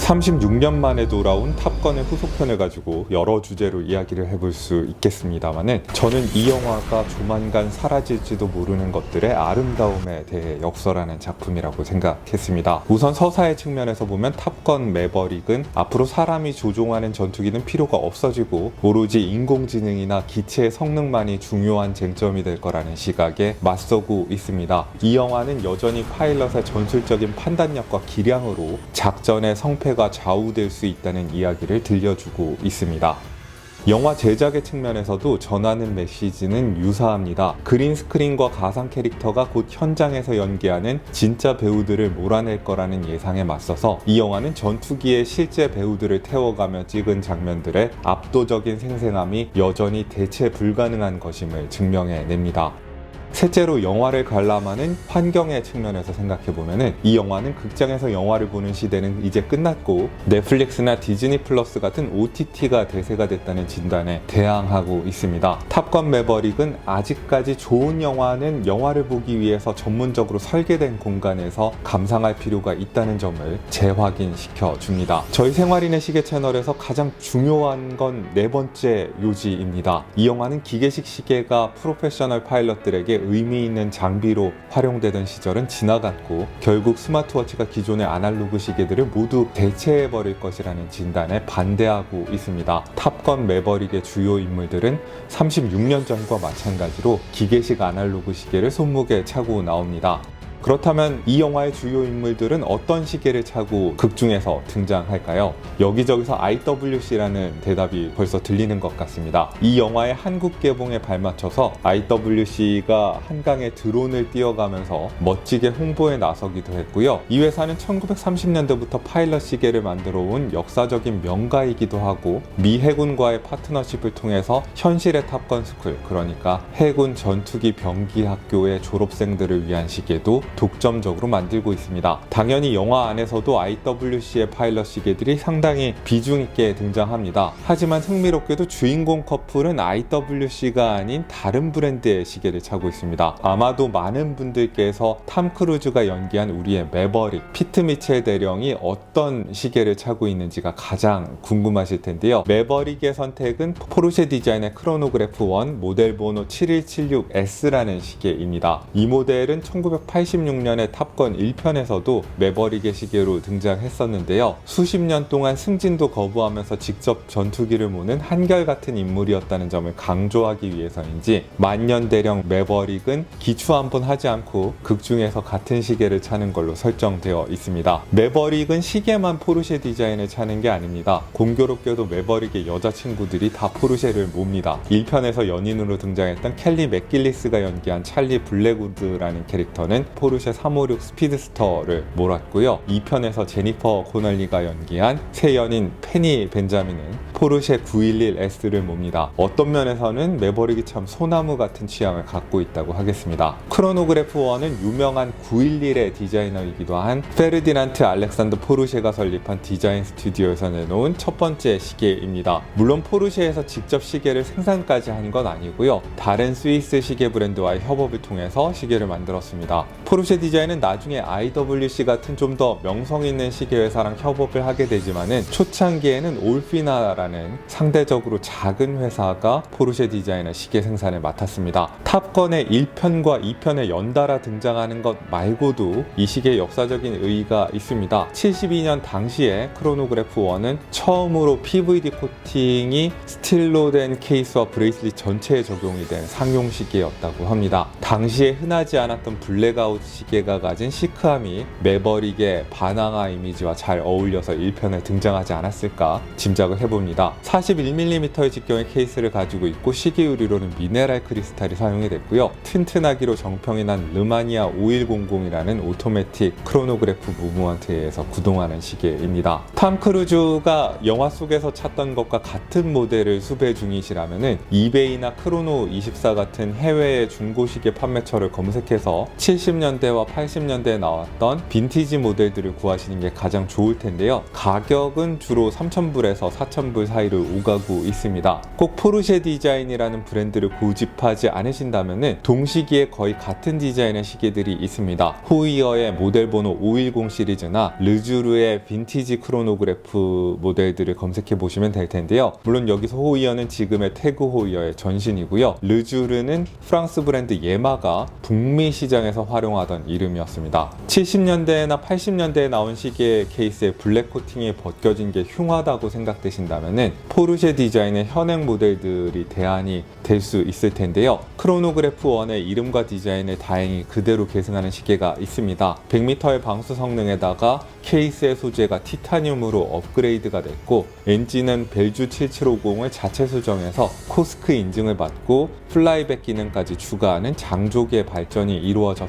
36년 만에 돌아온 탑건의 후속편을 가지고 여러 주제로 이야기를 해볼 수 있겠습니다만은 저는 이 영화가 조만간 사라질지도 모르는 것들의 아름다움에 대해 역설하는 작품이라고 생각했습니다. 우선 서사의 측면에서 보면 탑건 매버릭은 앞으로 사람이 조종하는 전투기는 필요가 없어지고 오로지 인공지능이나 기체의 성능만이 중요한 쟁점이 될 거라는 시각에 맞서고 있습니다. 이 영화는 여전히 파일럿의 전술적인 판단력과 기량으로 작전의 성패 가 좌우될 수 있다는 이야기를 들려주고 있습니다. 영화 제작의 측면에서도 전하는 메시지는 유사합니다. 그린 스크린과 가상 캐릭터가 곧 현장에서 연기하는 진짜 배우들을 몰아낼 거라는 예상에 맞서서 이 영화는 전투기에 실제 배우들을 태워가며 찍은 장면들의 압도적인 생생함이 여전히 대체 불가능한 것임을 증명해냅니다. 셋째로 영화를 관람하는 환경의 측면에서 생각해 보면 이 영화는 극장에서 영화를 보는 시대는 이제 끝났고 넷플릭스나 디즈니 플러스 같은 OTT가 대세가 됐다는 진단에 대항하고 있습니다. 탑건 매버릭은 아직까지 좋은 영화는 영화를 보기 위해서 전문적으로 설계된 공간에서 감상할 필요가 있다는 점을 재확인시켜 줍니다. 저희 생활인의 시계 채널에서 가장 중요한 건 네 번째 요지입니다. 이 영화는 기계식 시계가 프로페셔널 파일럿들에게 의미 있는 장비로 활용되던 시절은 지나갔고 결국 스마트워치가 기존의 아날로그 시계들을 모두 대체해 버릴 것이라는 진단에 반대하고 있습니다. 탑건 매버릭의 주요 인물들은 36년 전과 마찬가지로 기계식 아날로그 시계를 손목에 차고 나옵니다. 그렇다면 이 영화의 주요 인물들은 어떤 시계를 차고 극 중에서 등장할까요? 여기저기서 IWC라는 대답이 벌써 들리는 것 같습니다. 이 영화의 한국 개봉에 발맞춰서 IWC가 한강에 드론을 띄워가면서 멋지게 홍보에 나서기도 했고요. 이 회사는 1930년대부터 파일럿 시계를 만들어 온 역사적인 명가이기도 하고 미 해군과의 파트너십을 통해서 현실의 탑건 스쿨, 그러니까 해군 전투기 병기 학교의 졸업생들을 위한 시계도 독점적으로 만들고 있습니다. 당연히 영화 안에서도 IWC의 파일럿 시계들이 상당히 비중 있게 등장합니다. 하지만 흥미롭게도 주인공 커플은 IWC가 아닌 다른 브랜드의 시계를 차고 있습니다. 아마도 많은 분들께서 탐 크루즈가 연기한 우리의 매버릭, 피트 미첼 대령이 어떤 시계를 차고 있는지가 가장 궁금하실 텐데요. 매버릭의 선택은 포르쉐 디자인의 크로노그래프 1 모델 번호 7176S라는 시계입니다. 이 모델은 1986년에 탑건 1편에서도 매버릭의 시계로 등장했었는데요. 수십 년 동안 승진도 거부하면서 직접 전투기를 모는 한결같은 인물이었다는 점을 강조하기 위해서인지 만년대령 매버릭은 기초 한 번 하지 않고 극중에서 같은 시계를 차는 걸로 설정되어 있습니다. 매버릭은 시계만 포르쉐 디자인을 차는 게 아닙니다. 공교롭게도 매버릭의 여자친구들이 다 포르쉐를 몹니다. 1편에서 연인으로 등장했던 켈리 맥길리스가 연기한 찰리 블랙우드라는 캐릭터는 포르쉐 356 스피드스터를 몰았고요. 2편에서 제니퍼 코널리가 연기한 새 연인 페니 벤자민은 포르쉐 911S를 몹니다. 어떤 면에서는 매버릭이 참 소나무 같은 취향을 갖고 있다고 하겠습니다. 크로노그래프 1은 유명한 911의 디자이너이기도 한 페르디난트 알렉산더 포르쉐가 설립한 디자인 스튜디오에서 내놓은 첫 번째 시계입니다. 물론 포르쉐에서 직접 시계를 생산까지 한 건 아니고요. 다른 스위스 시계 브랜드와의 협업을 통해서 시계를 만들었습니다. 포르 쉐 디자인은 나중에 IWC 같은 좀 더 명성 있는 시계 회사랑 협업을 하게 되지만은 초창기에는 올피나라는 상대적으로 작은 회사가 포르쉐 디자인의 시계 생산을 맡았습니다. 탑건의 1편과 2편에 연달아 등장하는 것 말고도 이 시계에 역사적인 의의가 있습니다. 72년 당시에 크로노그래프 1은 처음으로 PVD 코팅이 스틸로 된 케이스와 브레이슬릿 전체에 적용이 된 상용 시계였다고 합니다. 당시에 흔하지 않았던 블랙아웃 시계가 가진 시크함이 매버릭의 바나나 이미지와 잘 어울려서 1편에 등장하지 않았을까 짐작을 해봅니다. 41mm의 직경의 케이스를 가지고 있고 시계 유리로는 미네랄 크리스탈이 사용이 됐고요. 튼튼하기로 정평이 난 르마니아 5100이라는 오토매틱 크로노그래프 무브먼트에서 구동하는 시계입니다. 탐 크루즈가 영화 속에서 찾던 것과 같은 모델을 수배 중이시라면은 이베이나 크로노24 같은 해외의 중고 시계 판매처를 검색해서 70년 70년대와 80년대에 나왔던 빈티지 모델들을 구하시는 게 가장 좋을 텐데요. 가격은 주로 3,000불에서 4,000불 사이를 오가고 있습니다. 꼭 포르쉐 디자인이라는 브랜드를 고집하지 않으신다면 동시기에 거의 같은 디자인의 시계들이 있습니다. 호이어의 모델 번호 510 시리즈나 르주르의 빈티지 크로노그래프 모델들을 검색해 보시면 될 텐데요. 물론 여기서 호이어는 지금의 태그 호이어의 전신이고요. 르주르는 프랑스 브랜드 예마가 북미 시장에서 활용 하던 이름이었습니다. 70년대나 80년대에 나온 시계 케이스에 블랙 코팅이 벗겨진 게 흉하다고 생각되신다면 포르쉐 디자인의 현행 모델들이 대안이 될 수 있을 텐데요. 크로노그래프 1의 이름과 디자인을 다행히 그대로 계승하는 시계가 있습니다. 100m의 방수 성능에다가 케이스의 소재가 티타늄으로 업그레이드가 됐고 엔진은 벨주 7750을 자체 수정해서 코스크 인증을 받고 플라이백 기능까지 추가하는 장족의 발전이 이루어졌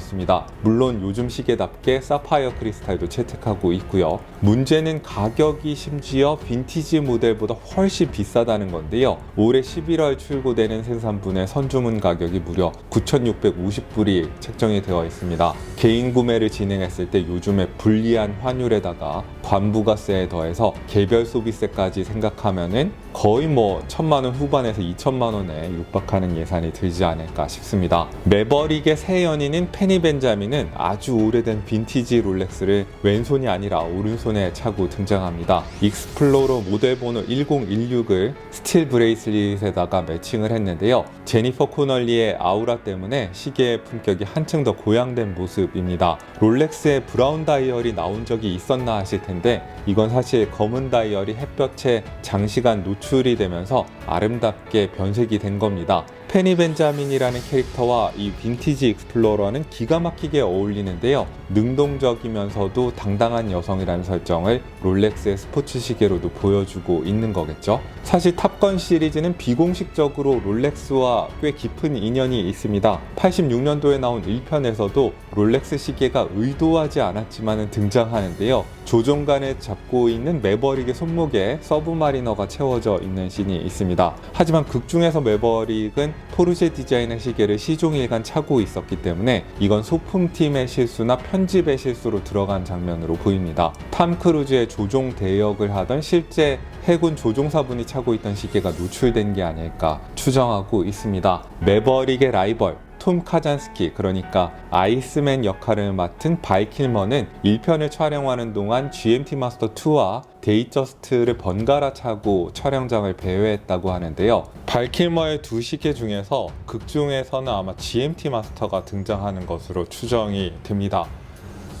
물론 요즘 시계답게 사파이어 크리스탈도 채택하고 있고요. 문제는 가격이 심지어 빈티지 모델보다 훨씬 비싸다는 건데요. 올해 11월 출고되는 생산분의 선주문 가격이 무려 9,650불이 책정이 되어 있습니다. 개인 구매를 진행했을 때 요즘에 불리한 환율에다가 관부가세에 더해서 개별 소비세까지 생각하면은 거의 뭐 천만 원 후반에서 2천만 원에 육박하는 예산이 들지 않을까 싶습니다. 매버릭의 새 연인인 페니 벤자민은 아주 오래된 빈티지 롤렉스를 왼손이 아니라 오른손에 차고 등장합니다. 익스플로러 모델 번호 1016을 스틸 브레이슬릿에다가 매칭을 했는데요. 제니퍼 코널리의 아우라 때문에 시계의 품격이 한층 더 고양된 모습 입니다. 롤렉스의 브라운 다이얼이 나온 적이 있었나 하실 텐데 이건 사실 검은 다이얼이 햇볕에 장시간 노출이 되면서 아름답게 변색이 된 겁니다. 페니 벤자민이라는 캐릭터와 이 빈티지 익스플로러는 기가 막히게 어울리는데요. 능동적이면서도 당당한 여성이라는 설정을 롤렉스의 스포츠 시계로도 보여주고 있는 거겠죠. 사실 탑건 시리즈는 비공식적으로 롤렉스와 꽤 깊은 인연이 있습니다. 86년도에 나온 1편에서도 롤렉스 시계가 의도하지 않았지만 등장하는데요. 조종간에 잡고 있는 매버릭의 손목에 서브마리너가 채워져 있는 씬이 있습니다. 하지만 극 중에서 매버릭은 포르쉐 디자인의 시계를 시종일관 차고 있었기 때문에 이건 소품팀의 실수나 편집의 실수로 들어간 장면으로 보입니다. 탐 크루즈의 조종 대역을 하던 실제 해군 조종사분이 차고 있던 시계가 노출된 게 아닐까 추정하고 있습니다. 매버릭의 라이벌 톰 카잔스키 그러니까 아이스맨 역할을 맡은 바이킬머는 1편을 촬영하는 동안 GMT 마스터 2와 데이저스트를 번갈아 차고 촬영장을 배회했다고 하는데요. 발킬머의 두 시계 중에서 극중에서는 아마 GMT 마스터가 등장하는 것으로 추정이 됩니다.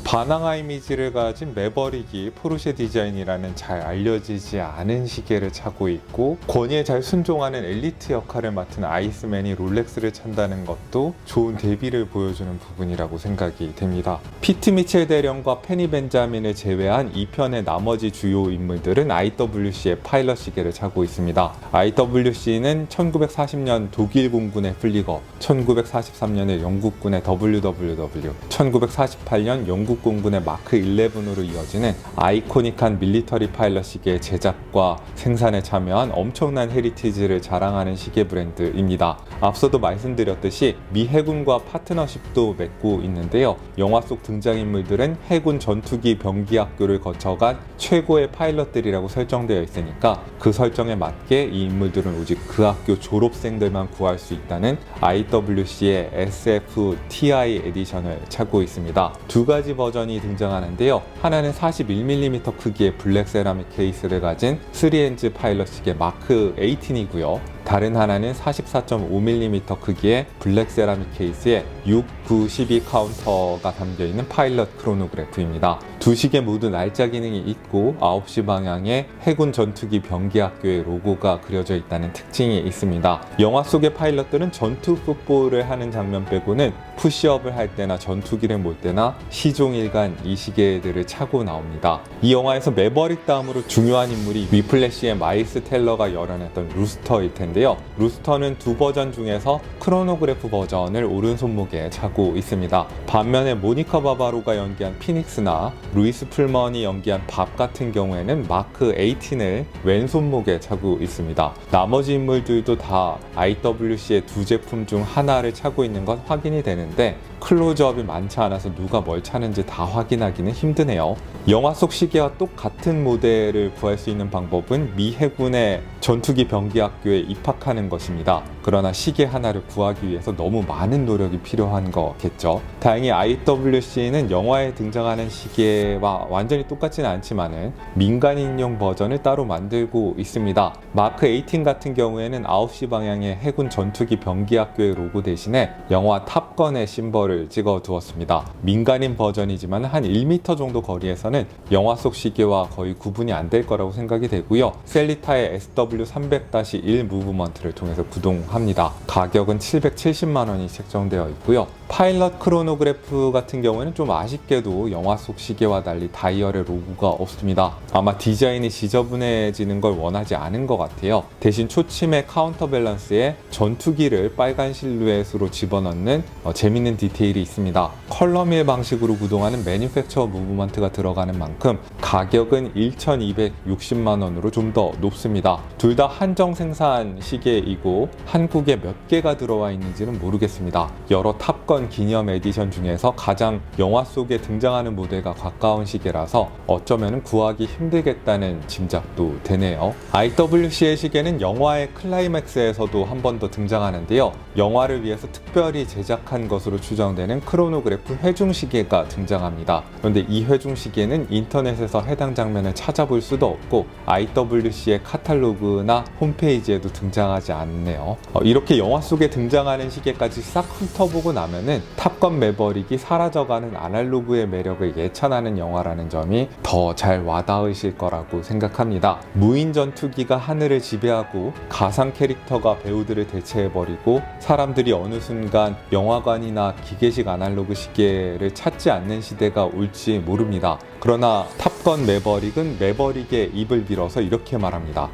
바나나 이미지를 가진 매버릭이 포르쉐 디자인이라는 잘 알려지지 않은 시계를 차고 있고 권위에 잘 순종하는 엘리트 역할을 맡은 아이스맨이 롤렉스를 찬다는 것도 좋은 대비를 보여주는 부분이라고 생각이 됩니다. 피트 미첼 대령과 페니 벤자민을 제외한 2편의 나머지 주요 인물들은 IWC의 파일럿 시계를 차고 있습니다. IWC는 1940년 독일 공군의 플리거, 1943년에 영국군의 WWW, 1948년 영국 공군의 마크 11으로 이어지는 아이코닉한 밀리터리 파일럿 시계 제작과 생산에 참여한 엄청난 헤리티지를 자랑하는 시계 브랜드입니다. 앞서도 말씀드렸듯이 미 해군과 파트너십도 맺고 있는데요. 영화 속 등장인물들은 해군 전투기 병기 학교를 거쳐간 최고의 파일럿들이라고 설정되어 있으니까 그 설정에 맞게 이 인물들은 오직 그 학교 졸업생들만 구할 수 있다는 IWC의 SF-TI 에디션을 찾고 있습니다. 두 가지 버전이 등장하는데요. 하나는 41mm 크기의 블랙 세라믹 케이스를 가진 3엔즈 파일럿 시계 마크 18이고요. 다른 하나는 44.5mm 크기의 블랙 세라믹 케이스에 6, 9, 12 카운터가 담겨 있는 파일럿 크로노그래프입니다. 두 시계 모두 날짜 기능이 있고 9시 방향에 해군 전투기 병기학교의 로고가 그려져 있다는 특징이 있습니다. 영화 속의 파일럿들은 전투 풋볼을 하는 장면 빼고는 푸시업을 할 때나 전투기를 몰 때나 시종일관 이 시계들을 차고 나옵니다. 이 영화에서 매버릭 다음으로 중요한 인물이 위플래시의 마이스 텔러가 열어냈던 루스터일 텐데 요. 루스터는 두 버전 중에서 크로노그래프 버전을 오른손목에 차고 있습니다. 반면에 모니카 바바로가 연기한 피닉스나 루이스 풀먼이 연기한 밥 같은 경우에는 마크 18을 왼손목에 차고 있습니다. 나머지 인물들도 다 IWC의 두 제품 중 하나를 차고 있는 건 확인이 되는데 클로즈업이 많지 않아서 누가 뭘 차는지 다 확인하기는 힘드네요. 영화 속 시계와 똑같은 모델을 구할 수 있는 방법은 미 해군의 전투기 병기학교에 입학하는 것입니다. 그러나 시계 하나를 구하기 위해서 너무 많은 노력이 필요한 거겠죠. 다행히 IWC는 영화에 등장하는 시계와 완전히 똑같지는 않지만은 민간인용 버전을 따로 만들고 있습니다. 마크 18 같은 경우에는 9시 방향의 해군 전투기 병기학교의 로고 대신에 영화 탑건의 심벌을 찍어 두었습니다. 민간인 버전이지만 한 1m 정도 거리에서는 영화 속 시계와 거의 구분이 안 될 거라고 생각이 되고요. 셀리타의 SW300-1 무브먼트를 통해서 구동 합니다. 가격은 770만 원이 책정되어 있고요. 파일럿 크로노그래프 같은 경우에는 좀 아쉽게도 영화 속 시계와 달리 다이얼의 로고가 없습니다. 아마 디자인이 지저분해지는 걸 원하지 않은 것 같아요. 대신 초침의 카운터 밸런스에 전투기를 빨간 실루엣으로 집어넣는 어, 재밌는 디테일이 있습니다. 컬러밀 방식으로 구동하는 매니팩처 무브먼트가 들어가는 만큼 가격은 1,260만 원으로 좀 더 높습니다. 둘 다 한정 생산 시계이고 한국에 몇 개가 들어와 있는지는 모르겠습니다. 여러 탑건 기념 에디션 중에서 가장 영화 속에 등장하는 모델과 가까운 시계라서 어쩌면 구하기 힘들겠다는 짐작도 되네요. IWC의 시계는 영화의 클라이맥스에서도 한 번 더 등장하는데요. 영화를 위해서 특별히 제작한 것으로 추정되는 크로노그래프 회중 시계가 등장합니다. 그런데 이 회중 시계는 인터넷에서 해당 장면을 찾아볼 수도 없고 IWC의 카탈로그나 홈페이지에도 등장하지 않네요. 어, 이렇게 영화 속에 등장하는 시계까지 싹 훑어보고 나 면은 탑건 매버릭이 사라져가는 아날로그의 매력을 예찬하는 영화라는 점이 더 잘 와닿으실 거라고 생각합니다. 무인 전투기가 하늘을 지배하고 가상 캐릭터가 배우들을 대체해버리고 사람들이 어느 순간 영화관이나 기계식 아날로그 시계를 찾지 않는 시대가 올지 모릅니다. 그러나 탑건 매버릭은 매버릭의 입을 빌어서 이렇게 말합니다.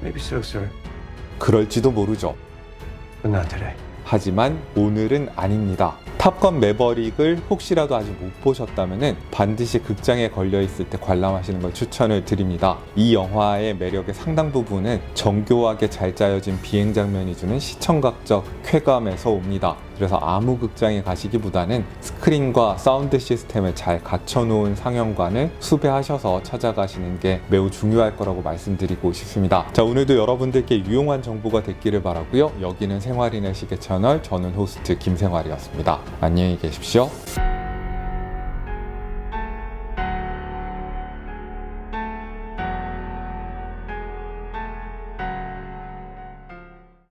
Maybe so, sir, 그럴지도 모르죠. but not today. 하지만 오늘은 아닙니다. 탑건 매버릭을 혹시라도 아직 못 보셨다면 반드시 극장에 걸려 있을 때 관람하시는 걸 추천을 드립니다. 이 영화의 매력의 상당 부분은 정교하게 잘 짜여진 비행 장면이 주는 시청각적 쾌감에서 옵니다. 그래서 아무 극장에 가시기보다는 스크린과 사운드 시스템을 잘 갖춰놓은 상영관을 수배하셔서 찾아가시는 게 매우 중요할 거라고 말씀드리고 싶습니다. 자, 오늘도 여러분들께 유용한 정보가 됐기를 바라고요. 여기는 생활인의 시계 채널, 저는 호스트 김생활이었습니다. 안녕히 계십시오.